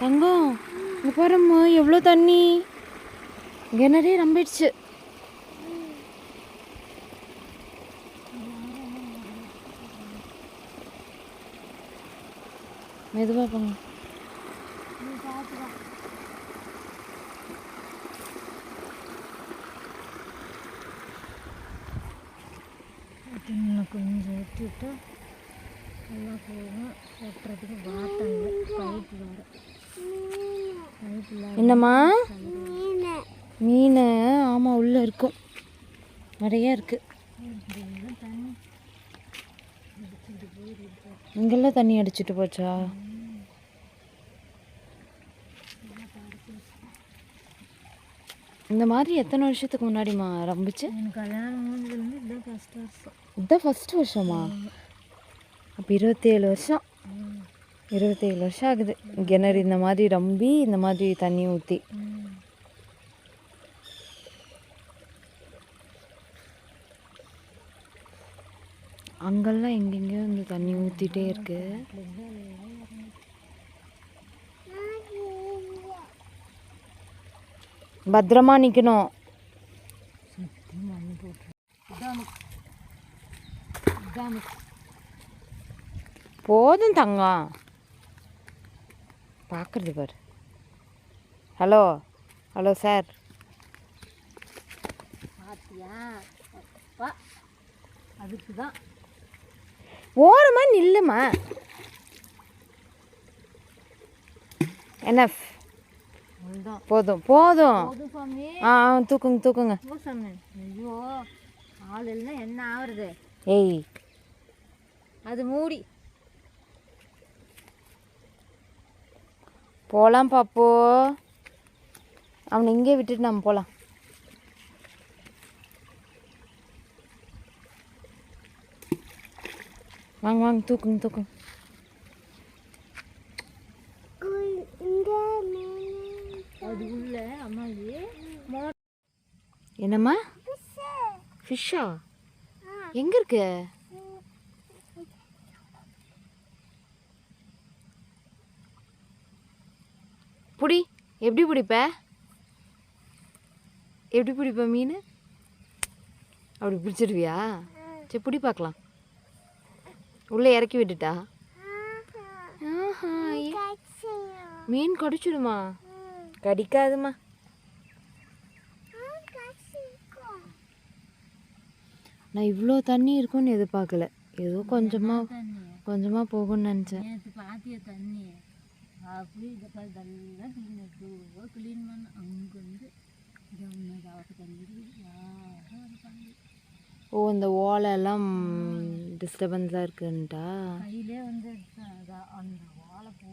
தங்கம் இங்க பாரும்மா எவ்வளோ தண்ணி? கிணறே நம்பிடுச்சு? மெதுவா போங்க. கொஞ்சம் ஊற்றிட்டு எல்லாம் போகும். வெட்டுறதுக்கு வாட்டாங்க. பைப்பு வேறு. என்னம்மா? மீன். ஆமாம் உள்ளே இருக்கும். நிறைய இருக்கு. இங்கெல்லாம் தண்ணி அடிச்சிட்டு போச்சா? இந்த மாதிரி எத்தனை வருஷத்துக்கு முன்னாடிம்மா ஆரம்பிச்சு? இதுதான் கஷ்டம் வருஷம். அப்போ இருபத்தேழு வருஷம். இருபத்தேழு வருஷம் ஆகுது. கிணறு இந்த மாதிரி ரம்பி இந்த மாதிரி தண்ணி ஊற்றி அங்கெல்லாம் எங்கெங்கேயோ இந்த தண்ணி ஊற்றிட்டே இருக்கு. பத்திரமா நிற்கணும் போதும் தங்கம். பார்க்குறது பாரு. Hello hello sir. அதுக்கு தான் ஓரமா நில்லுமா. என்ன போதும் போதும். ஆ தூக்குங்க தூக்குங்க. ஐயோ ஆள் இல்லைன்னா என்ன ஆகுறது ஏய். அது மூடி. போகலாம் பாப்போ. அவனை இங்கே விட்டுட்டு நம்ம போகலாம் வாங்க வாங்க தூக்குங்க தூக்குங்க. அது உள்ள அம்மாயி என்னம்மா? ஃபிஷ்ஷா எங்க இருக்கு? புடி எப்படி பிடிப்ப? எப்படி பிடிப்ப மீன்? அப்படி பிடிச்சிருவியா? சரி பிடி பார்க்கலாம். உள்ளே இறக்கி விட்டுட்டா? மீன் கடிச்சிடுமா? கடிக்காதுமா நான் இவ்வளோ தண்ணி இருக்கும்னு எதிர்பார்க்கல. ஏதோ கொஞ்சமாக கொஞ்சமாக போகும்னு நினச்சேன். பாத்திய தண்ணி? அப்படி இதை க்ளீன் எடுத்து க்ளீன் பண்ண ஓ இந்த ஓலை எல்லாம் டிஸ்டர்பன்ஸாக இருக்குன்ட்டா? கையிலே வந்து அந்த வாழை போ